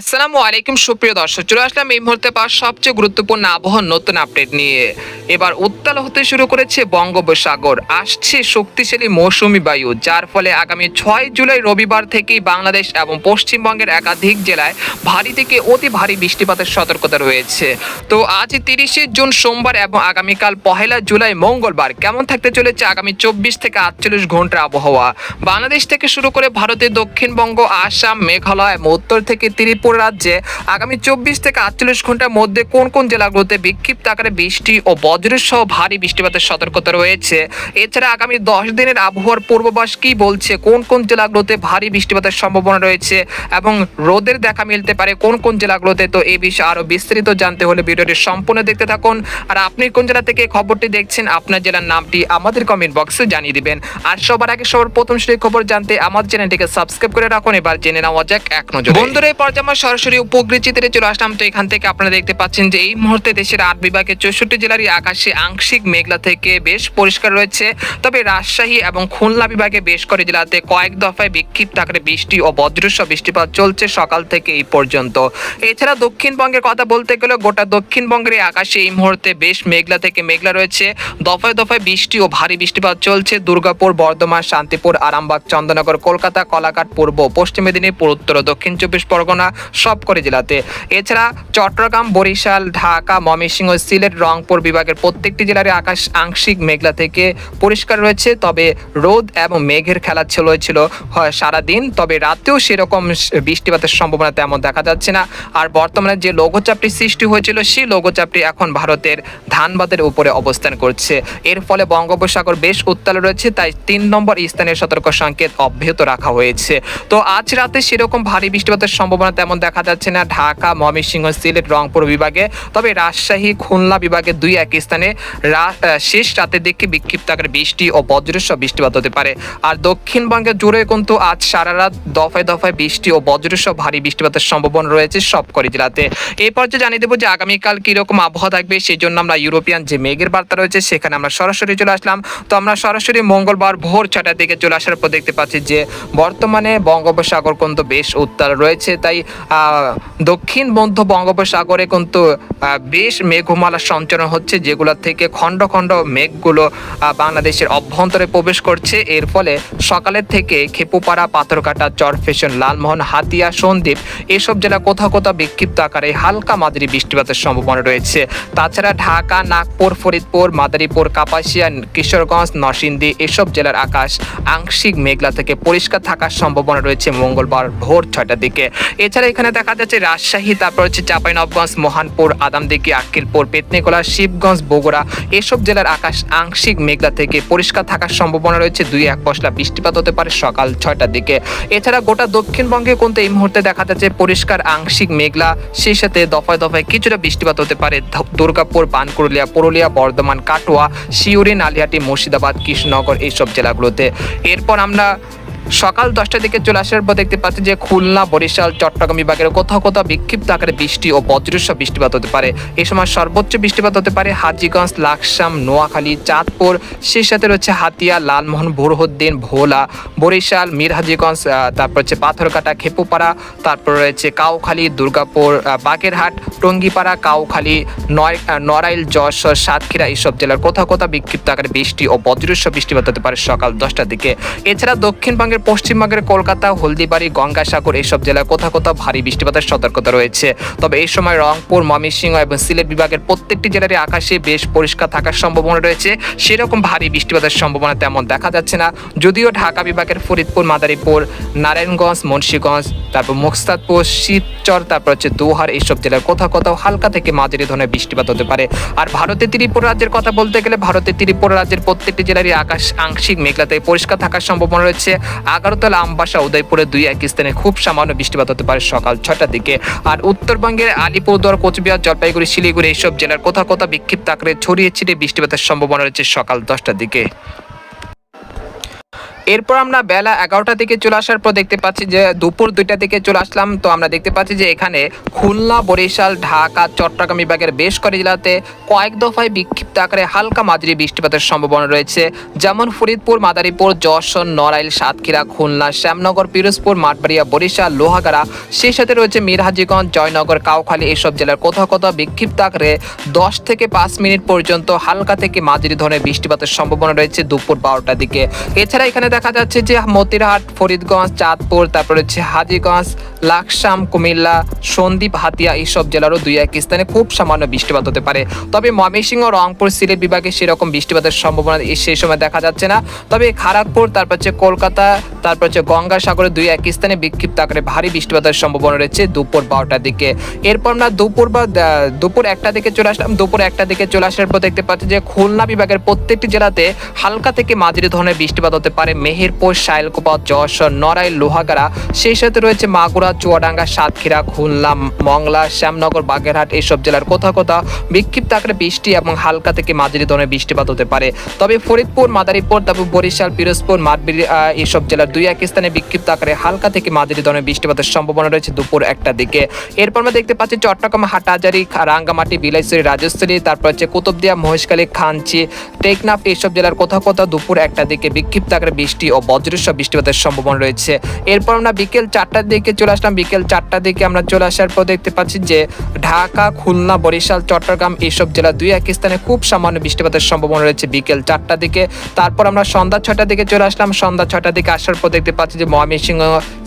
আসসালামু আলাইকুম, সুপ্রিয় দর্শক। চলে আসলাম এই মুহূর্তে পাওয়া সবচেয়ে গুরুত্বপূর্ণ আবহাওয়ার নতুন আপডেট নিয়ে। এবার উত্তাল হতে শুরু করেছে বঙ্গোপসাগর। আসছে শক্তিশালী মৌসুমি বায়ু, যার ফলে আগামী ছয় জুলাই রবিবার থেকেই বাংলাদেশ এবং পশ্চিমবঙ্গের একাধিক জেলায় ভারী থেকে অতি ভারী বৃষ্টিপাতের সতর্কতা রয়েছে। তো আজ তিরিশে জুন সোমবার এবং আগামীকাল পহেলা জুলাই মঙ্গলবার কেমন থাকতে চলেছে আগামী চব্বিশ থেকে আটচল্লিশ ঘণ্টার আবহাওয়া? বাংলাদেশ থেকে শুরু করে ভারতের দক্ষিণবঙ্গ, আসাম, মেঘালয় এবং উত্তর থেকে ত্রিপুরা রাজ্যে আগামী চব্বিশ থেকে আটচল্লিশ ঘণ্টার মধ্যে কোন কোন জেলাগুলোতে বিক্ষিপ্ত আকারে বৃষ্টি ও বজ্রের সহ ভারী বৃষ্টিপাতের সতর্কতা রয়েছে? এছাড়া আগামী দশ দিনের আবহাওয়ার পূর্বাভাস কি বলছে? কোন কোন জেলাগুলোতে ভারী বৃষ্টিপাতের সম্ভাবনা রয়েছে? এবং রোদের দেখা মিলতে পারে কোন কোন জেলাগুলোতে? তো এই বিষয়ে আরও বিস্তারিত জানতে হলে ভিডিওটি সম্পূর্ণ দেখতে থাকুন। আর আপনি কোন জেলা থেকে খবরটি দেখছেন, আপনার জেলার নামটি আমাদের কমেন্ট বক্সে জানিয়ে দিবেন। আর সবার আগে সবার প্রথম সেই খবর জানতে আমার চ্যানেলটিকে সাবস্ক্রাইব করে রাখুন। এবার জেনে নেওয়া যাক এক নজর। বন্ধুরা, এই পর্যায়ে আমরা সরাসরি উপগ্রহ চিত্রে চলে আসলাম। তো এখান থেকে আপনারা দেখতে পাচ্ছেন যে এই মুহূর্তে দেশের আট বিভাগের চৌষট্টি জেলারই আকাশে আংশিক মেঘলা থেকে বেশ পরিষ্কার রয়েছে। তবে রাজশাহী এবং খুলনা বিভাগে বেশ করে জেলাতে কয়েক দফায় বিক্ষিপ্ত আকারে বৃষ্টি ও বজ্রসহ বৃষ্টিপাত চলছে সকাল থেকে এই পর্যন্ত। এছাড়া দক্ষিণবঙ্গের কথা বলতে গেলে গোটা দক্ষিণবঙ্গের আকাশে এই মুহূর্তে বেশ মেঘলা থেকে মেঘলা রয়েছে। দফায় দফায় বৃষ্টি ও ভারী বৃষ্টিপাত চলছে। দুর্গাপুর, বর্ধমান, শান্তিপুর, আরামবাগ চন্দননগর কলকাতা, কলাঘাট, পূর্ব, পশ্চিম মেদিনীপুর, উত্তর দক্ষিণ চব্বিশ পরগনা সবকটি জেলাতে। এছাড়া চট্টগ্রাম, বরিশাল, ঢাকা, ময়মনসিংহ, সিলেট, রংপুর বিভাগের প্রত্যেকটি জেলার আকাশ আংশিক মেঘলা থেকে পরিষ্কার রয়েছে, তবে রোদ এবং মেঘের খেলা চলেছিল হয় সারাদিন, তবে রাতেও সেরকম বৃষ্টিপাতের সম্ভাবনা তেমন দেখা যাচ্ছে না। আর বর্তমানে যে লঘুচাপটি সৃষ্টি হয়েছিল, সেই লঘুচাপটি এখন ভারতের ধানবাদের উপরে অবস্থান করছে। এর ফলে বঙ্গোপসাগর বেশ উত্তাল রয়েছে, তাই তিন নম্বর স্থানের সতর্ক সংকেত অব্যাহত রাখা হয়েছে। তো আজ রাতে সেরকম ভারী বৃষ্টিপাতের সম্ভাবনা তেমন দেখা যাচ্ছে না ঢাকা, ময়মনসিংহ, সিলেট, রংপুর বিভাগে। তবে রাজশাহী, খুলনা বিভাগে দুই এক স্থানে শেষ রাতের দিকে বিক্ষিপ্ত আকারে বৃষ্টি ও বজ্রসহ বৃষ্টিপাত হতে পারে। আর দক্ষিণবঙ্গে জুড়ে কিন্তু আজ সারা রাত দফায় দফায় বৃষ্টি ও বজ্রসহ ভারী বৃষ্টিপাতের সম্ভাবনা রয়েছে সবকটি জেলাতে। এই পর্যায়ে জানিয়ে দেবো যে আগামীকাল কীরকম আবহাওয়া থাকবে সেই জন্য আমরা ইউরোপিয়ান যে মেঘের বার্তা রয়েছে সেখানে আমরা সরাসরি চলে আসলাম। তো আমরা সরাসরি মঙ্গলবার ভোর ছটার দিকে চলে আসার পর দেখতে পাচ্ছি যে বর্তমানে বঙ্গোপসাগর কিন্তু বেশ উত্তাল রয়েছে। তাই দক্ষিণ মধ্য বঙ্গোপসাগরে কিন্তু বেশ মেঘমালা সঞ্চালন হচ্ছে, যেগুলো থেকে খণ্ড খণ্ড মেঘগুলো বাংলাদেশের অভ্যন্তরে প্রবেশ করছে। এর ফলে সকালের থেকে খেপুপাড়া পাথরকাটা চরফেশন, লালমোহন, হাতিয়া, সন্দ্বীপ এসব জেলা কোথাও কোথাও বিক্ষিপ্ত আকারে হালকা মাঝারি বৃষ্টিপাতের সম্ভাবনা রয়েছে। তাছাড়া ঢাকা, নাগপুর, ফরিদপুর, মাদারীপুর, কাপাসিয়া, কিশোরগঞ্জ, নরসিংদী এসব জেলার আকাশ আংশিক মেঘলা থেকে পরিষ্কার থাকার সম্ভাবনা রয়েছে মঙ্গলবার ভোর ছয়টার দিকে। এছাড়া এখানে দেখা যাচ্ছে রাজশাহী, তারপর হচ্ছে চাঁপাইনবগঞ্জ, মোহানপুর, আদামদিঘি, আক্কিলপুর পেতনিকোলা শিবগঞ্জ, বগুড়া এসব জেলার আকাশ আংশিক মেঘলা থেকে পরিষ্কার থাকার সম্ভাবনা রয়েছে। দুই এক পশলা বৃষ্টিপাত হতে পারে সকাল ছয়টার দিকে। এছাড়া গোটা দক্ষিণবঙ্গে কিন্তু এই মুহূর্তে দেখা যাচ্ছে পরিষ্কার আংশিক মেঘলা। সেই সাথে দফায় দফায় কিছুটা বৃষ্টিপাত হতে পারে। দুর্গাপুর বানকুরলিয়া পুরুলিয়া, বর্ধমান, কাটোয়া শিউরি নালিহাটি, মুর্শিদাবাদ, কৃষ্ণনগর এইসব জেলাগুলোতে। এরপর আমরা সকাল দশটার দিকে চলে আসার পর দেখতে পাচ্ছি যে খুলনা, বরিশাল, চট্টগ্রাম বিভাগের কোথাও কোথাও বিক্ষিপ্ত আকারে বৃষ্টি ও বজ্রসহ বৃষ্টিপাত হতে পারে। এই সময় সর্বোচ্চ বৃষ্টিপাত হতে পারে হাজিগঞ্জ, লাকসাম, নোয়াখালী, চাঁদপুর। সেই সাথে রয়েছে হাতিয়া, লালমোহন, বুরহুদ্দিন, ভোলা, বরিশাল, মিরহাজিগঞ্জ তারপর হচ্ছে পাথরকাটা খেপুপাড়া, তারপর রয়েছে কাউখালী, দুর্গাপুর বাগেরহাট, টঙ্গিপাড়া, কাউখালী, নয় নড়াইল, যশোর, সাতক্ষীরা এইসব জেলার কোথাও কোথাও বিক্ষিপ্ত আকারে বৃষ্টি ও বজ্রসহ বৃষ্টিপাত হতে পারে সকাল দশটার দিকে। এছাড়া দক্ষিণবঙ্গের পশ্চিমবঙ্গের কলকাতা, হলদিবাড়ি, গঙ্গাসাগর এইসব জেলায় কোথাও কোথাও ভারী বৃষ্টিপাতের সতর্কতা রয়েছে। তবে এই সময় রংপুর, ময়মনসিংহ এবং সিলেট বিভাগের প্রত্যেকটি জেলারই আকাশে বেশ পরিষ্কার থাকার সম্ভাবনা রয়েছে। সেরকম ভারী বৃষ্টিপাতের সম্ভাবনা তেমন দেখা যাচ্ছে না। যদিও ঢাকা বিভাগের ফরিদপুর, মাদারীপুর, নারায়ণগঞ্জ, মুন্সীগঞ্জ, তারপর মুকস্তাদপুর, শিবচর, তারপর হচ্ছে দোহার এইসব জেলার কোথাও কোথাও হালকা থেকে মাঝারি ধরনের বৃষ্টিপাত হতে পারে। আর ভারতের ত্রিপুরা রাজ্যের কথা বলতে গেলে ভারতের ত্রিপুরা রাজ্যের প্রত্যেকটি জেলারই আকাশ আংশিক মেঘলাতে পরিষ্কার থাকার সম্ভাবনা রয়েছে। আগারতলা আমবাসা উদয়পুরে দুই এক স্থানে খুব সামান্য বৃষ্টিপাত হতে পারে সকাল ছটার দিকে। আর উত্তরবঙ্গের আলিপুরদুয়ার, কোচবিহার, জলপাইগুড়ি, শিলিগুড়ি এইসব জেলার কোথাও কোথাও বিক্ষিপ্ত আকারে ছড়িয়ে ছিটিয়ে বৃষ্টিপাতের সম্ভাবনা রয়েছে সকাল দশটার দিকে। এরপর আমরা বেলা এগারোটা থেকে চলে আসার পর দেখতে পাচ্ছি যে দুপুর দুইটা থেকে চলে আসলাম। তো আমরা দেখতে পাচ্ছি যে এখানে খুলনা, বরিশাল, ঢাকা, চট্টগ্রাম বিভাগের বেশ কয়েক জেলাতে কয়েক দফায় বিক্ষিপ্ত আকারে হালকা মাঝারি বৃষ্টিপাতের সম্ভাবনা রয়েছে। যেমন ফরিদপুর, মাদারীপুর, যশোর, নড়াইল, সাতক্ষীরা, খুলনা, শ্যামনগর, পিরোজপুর, মাঠবাড়িয়া, বরিশাল, লোহাগাড়া, সেই সাথে রয়েছে মিরহাজিগঞ্জ, জয়নগর, কাউখালী এসব জেলার কোথাও কোথাও বিক্ষিপ্ত আকারে দশ থেকে পাঁচ মিনিট পর্যন্ত হালকা থেকে মাঝারি ধরনের বৃষ্টিপাতের সম্ভাবনা রয়েছে দুপুর বারোটার দিকে। এছাড়া এখানে দেখা যাচ্ছে যে মতিরহাট, ফরিদগঞ্জ, চাঁদপুর, তারপর হচ্ছে হাজিগঞ্জ, লাকসাম, কুমিল্লা, সন্দ্বীপ, হাতিয়া এইসব জেলারও দুই এক স্থানে খুব সামান্য বৃষ্টিপাত হতে পারে। তবে ময়মনসিংহ, রংপুর, সিলেট বিভাগে সেরকম বৃষ্টিপাতের সম্ভাবনা সেই সময় দেখা যাচ্ছে না। তবে খড়গপুর তারপর হচ্ছে কলকাতা, তারপর হচ্ছে গঙ্গাসাগরের দুই এক স্থানে বিক্ষিপ্ত আকারে ভারী বৃষ্টিপাতের সম্ভাবনা রয়েছে দুপুর বারোটার দিকে। এরপর আমরা দুপুর বা দুপুর একটা দিকে চলে আসলাম। দুপুর একটা দিকে চলে আসার পর দেখতে পাচ্ছি যে খুলনা বিভাগের প্রত্যেকটি জেলাতে হালকা থেকে মাঝারি ধরনের বৃষ্টিপাত হতে পারে। মেহেরপুর শাইলকোপা যশোর নড়াইল লোহাগাড়া সেই সাথে রয়েছে মাগুরা চুয়াডাঙ্গা সাতক্ষীরা খুলনা মংলা শ্যামনগর বাগেরহাট এইসব জেলার কোথাও কোথাও বিক্ষিপ্ত আকারে বৃষ্টি এবং হালকা থেকে মাঝারি ধরনের বৃষ্টিপাত হতে পারে। তবে ফরিদপুর মাদারীপুর তারপর বরিশাল পিরোজপুর মাঠবিরি আহ, এইসব জেলার দুই এক স্থানে বিক্ষিপ্ত আকারে হালকা থেকে মাঝারি ধরনের বৃষ্টিপাতের সম্ভাবনা রয়েছে দুপুর একটা দিকে। এরপর আমরা দেখতে পাচ্ছি চট্টগ্রাম হাটাজারি রাঙ্গামাটি বিলাইছড়ি রাজস্থলী তারপর হচ্ছে কুতুবদিয়া মহেশখালী খানচি টেকনাফ এইসব জেলার কোথাও কোথাও দুপুর একটা দিকে বিক্ষিপ্ত আকারে বৃষ্টি ও বজ্রসহ বৃষ্টিপাতের সম্ভাবনা রয়েছে। এরপর আমরা বিকেল চারটার দিকে চলে আসলাম। বিকেল চারটার দিকে আমরা চলে আসার পর দেখতে পাচ্ছি যে ঢাকা, খুলনা, বরিশাল, চট্টগ্রাম এইসব জেলা দুই এক স্থানে খুব সামান্য বৃষ্টিপাতের সম্ভাবনা রয়েছে বিকেল চারটার দিকে। তারপর আমরা সন্ধ্যা ছটার দিকে চলে আসলাম। সন্ধ্যা ছটার দিকে আসার পর দেখতে পাচ্ছি যে ময়মনসিংহ,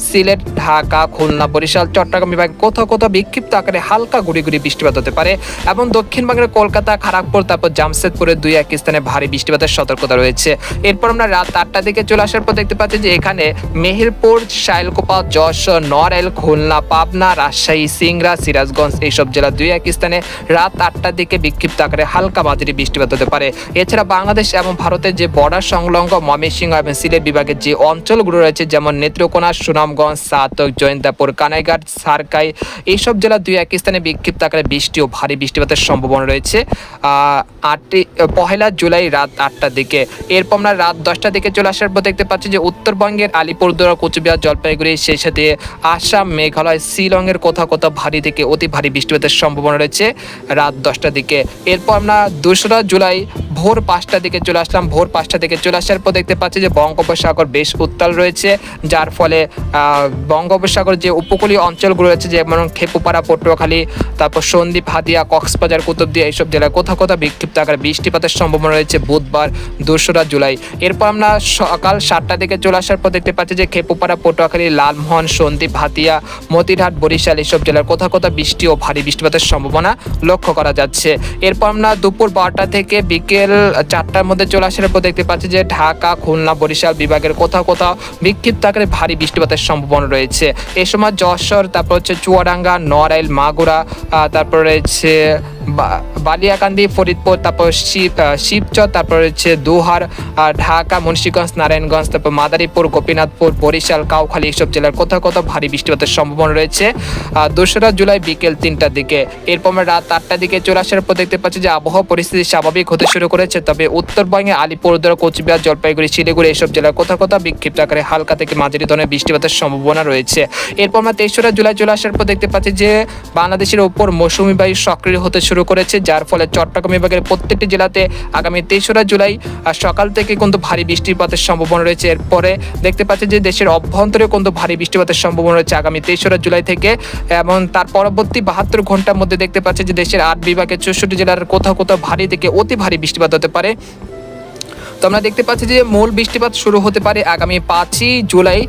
সিলেট, ঢাকা, খুলনা, বরিশাল, চট্টগ্রাম বিভাগে কোথাও কোথাও বিক্ষিপ্ত আকারে হালকা গুড়ি গুড়ি বৃষ্টিপাত হতে পারে এবং দক্ষিণবঙ্গের কলকাতা খড়গপুর তারপর জামশেদপুরের দুই এক স্থানে ভারী বৃষ্টিপাতের সতর্কতা রয়েছে। এরপর আমরা রাত আটটার দিকে চলে আসার পর দেখতে পাচ্ছি যে এখানে মেহেরপুর, শাইলকোপা যশ নড়াইল, খুলনা, পাবনা, রাজশাহী, সিংড়া, সিরাজগঞ্জ এইসব জেলা দুই এক স্থানে রাত আটটার দিকে বিক্ষিপ্ত আকারে হালকা মাঝারি বৃষ্টিপাত হতে পারে। এছাড়া বাংলাদেশ এবং ভারতের যে বর্ডার সংলগ্ন ময়মনসিংহ এবং সিলেট বিভাগের যে অঞ্চলগুলো রয়েছে, যেমন নেত্রকোনা, সুনামগঞ্জ, সাতক, জয়ন্তাপুর, কানাইঘাট, সারকাই, এইসব জেলা দুই এক স্থানে বিক্ষিপ্ত আকারে বৃষ্টি ও ভারী বৃষ্টিপাতের সম্ভাবনা রয়েছে। আটটি, পহেলা জুলাই রাত আটটার দিকে। এরপর আমরা রাত দশটার দিকে চলে আসার পর দেখতে পাচ্ছি যে উত্তরবঙ্গের আলিপুরদুয়ার কোচবিহার জলপাইগুড়ি সেই সাথে আসাম, মেঘালয়, শিলংয়ের কোথাও কোথাও ভারী থেকে অতি ভারী বৃষ্টিপাতের সম্ভাবনা রয়েছে রাত দশটার দিকে। এরপর আমরা দোসরা জুলাই ভোর পাঁচটার দিকে চলে আসলাম। ভোর পাঁচটা দিকে চলে আসার পর দেখতে পাচ্ছি যে বঙ্গোপসাগর বেশ উত্তাল রয়েছে, যার ফলে বঙ্গোপসাগর যে উপকূলীয় অঞ্চলগুলো রয়েছে, যেমন খেপুপাড়া, পটুয়াখালী, তারপর সন্দ্বীপ, হাতিয়া, কক্সবাজার, কুতুবদিয়া এইসব জেলায় কোথাও কোথাও বিক্ষিপ্ত আকারে বৃষ্টিপাতের সম্ভাবনা রয়েছে বুধবার দোসরা জুলাই। এরপর আমরা সকাল সাতটা দিকে চলে আসার পর দেখতে পাচ্ছি যে খেপুপাড়া, পটুয়াখালী, লালমোহন, সন্দ্বীপ হাতিয়া মতিরহাট, বরিশাল এসব জেলার কোথাও কোথাও বৃষ্টি ও ভারী বৃষ্টিপাতের সম্ভাবনা লক্ষ্য করা যাচ্ছে। এরপর আমরা দুপুর বারোটা থেকে বিকেল চারটার মধ্যে চলে আসার পর দেখতে পাচ্ছি যে ঢাকা, খুলনা, বরিশাল বিভাগের কোথাও কোথাও বিক্ষিপ্ত আকারে ভারী বৃষ্টিপাতের সম্ভাবনা রয়েছে। এই সময় যশোর, তারপর হচ্ছে চুয়াডাঙ্গা, নড়াইল, মাগুরা তারপর রয়েছে বালিয়াকান্দি, ফরিদপুর, তারপর শিব শিবচর, তারপর হচ্ছে দুহার ঢাকা, মুন্সীগঞ্জ, নারায়ণগঞ্জ, তারপর মাদারীপুর, গোপীনাথপুর, বরিশাল, কাউখালী এইসব জেলার কোথাও কোথাও ভারী বৃষ্টিপাতের সম্ভাবনা রয়েছে। দোসরা জুলাই বিকেল তিনটার দিকে। এরপর রাত আটটার দিকে চলে আসার পর দেখতে পাচ্ছি যে আবহাওয়া পরিস্থিতি স্বাভাবিক হতে শুরু করেছে। তবে উত্তরবঙ্গে আলিপুরদুয়ার, কোচবিহার, জলপাইগুড়ি, শিলিগুড়ি এইসব জেলার কোথাও কোথাও বিক্ষিপ্ত আকারে হালকা থেকে মাঝারি ধরনের বৃষ্টিপাতের সম্ভাবনা রয়েছে। এরপর আমরা তেসরা জুলাই চলে আসার পর দেখতে পাচ্ছি যে বাংলাদেশের উপর মৌসুমি বায়ু সক্রিয় হতে শুরু করেছে, যার ফলে চট্টগ্রাম বিভাগের প্রত্যেকটি জেলাতে আগামী তেসরা জুলাই সকাল থেকে কিন্তু ভারী বৃষ্টিপাতের সম্ভাবনা রয়েছে। এরপরে দেখতে পাচ্ছি যে দেশের অভ্যন্তরে কিন্তু ভারী বৃষ্টিপাতের সম্ভাবনা রয়েছে আগামী তেসরা জুলাই থেকে। এবং তার পরবর্তী বাহাত্তর ঘণ্টার মধ্যে দেখতে পাচ্ছি যে দেশের আট বিভাগের চৌষট্টি জেলার কোথাও কোথাও ভারী থেকে অতি ভারী বৃষ্টিপাত হতে পারে। তো আমরা দেখতে পাচ্ছি যে মূল বৃষ্টিপাত শুরু হতে পারে আগামী পাঁচই জুলাই।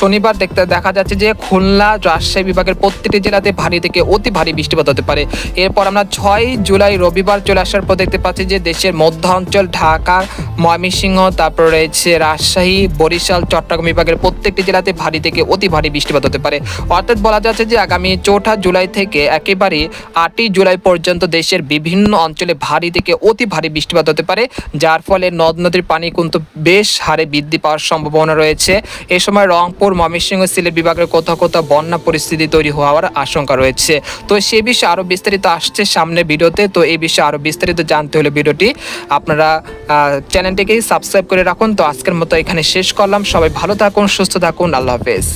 শনিবার দেখতে দেখা যাচ্ছে যে খুলনা, রাজশাহী বিভাগের প্রত্যেকটি জেলাতে ভারী থেকে অতি ভারী বৃষ্টিপাত হতে পারে। এরপর আমরা ছয় জুলাই রবিবার চলে আসার পর দেখতে পাচ্ছি যে দেশের মধ্য অঞ্চল ঢাকা, ময়মনসিংহ, তারপর রয়েছে রাজশাহী, বরিশাল, চট্টগ্রাম বিভাগের প্রত্যেকটি জেলাতে ভারী থেকে অতি ভারী বৃষ্টিপাত হতে পারে। অর্থাৎ বলা যাচ্ছে যে আগামী চৌঠা জুলাই থেকে একেবারে আটই জুলাই পর্যন্ত দেশের বিভিন্ন অঞ্চলে ভারী থেকে অতি ভারী বৃষ্টিপাত হতে পারে, যার ফলে নদ নদীর পানি কিন্তু বেশ হারে বৃদ্ধি পাওয়ার সম্ভাবনা রয়েছে। এ সময় রংপুর ময়মনসিংহ সিলেট বিভাগের কোথাও কোথাও বন্যা পরিস্থিতি তৈরি হওয়ার আশঙ্কা রয়েছে। তো সে বিষয়ে আরও বিস্তারিত আসছে সামনে ভিডিওতে। তো এই বিষয়ে আরও বিস্তারিত জানতে হলে ভিডিওটি আপনারা আহ, চ্যানেলটিকে সাবস্ক্রাইব করে রাখুন। তো আজকের মতো এখানে শেষ করলাম। সবাই ভালো থাকুন সুস্থ থাকুন। আল্লাহ হাফেজ।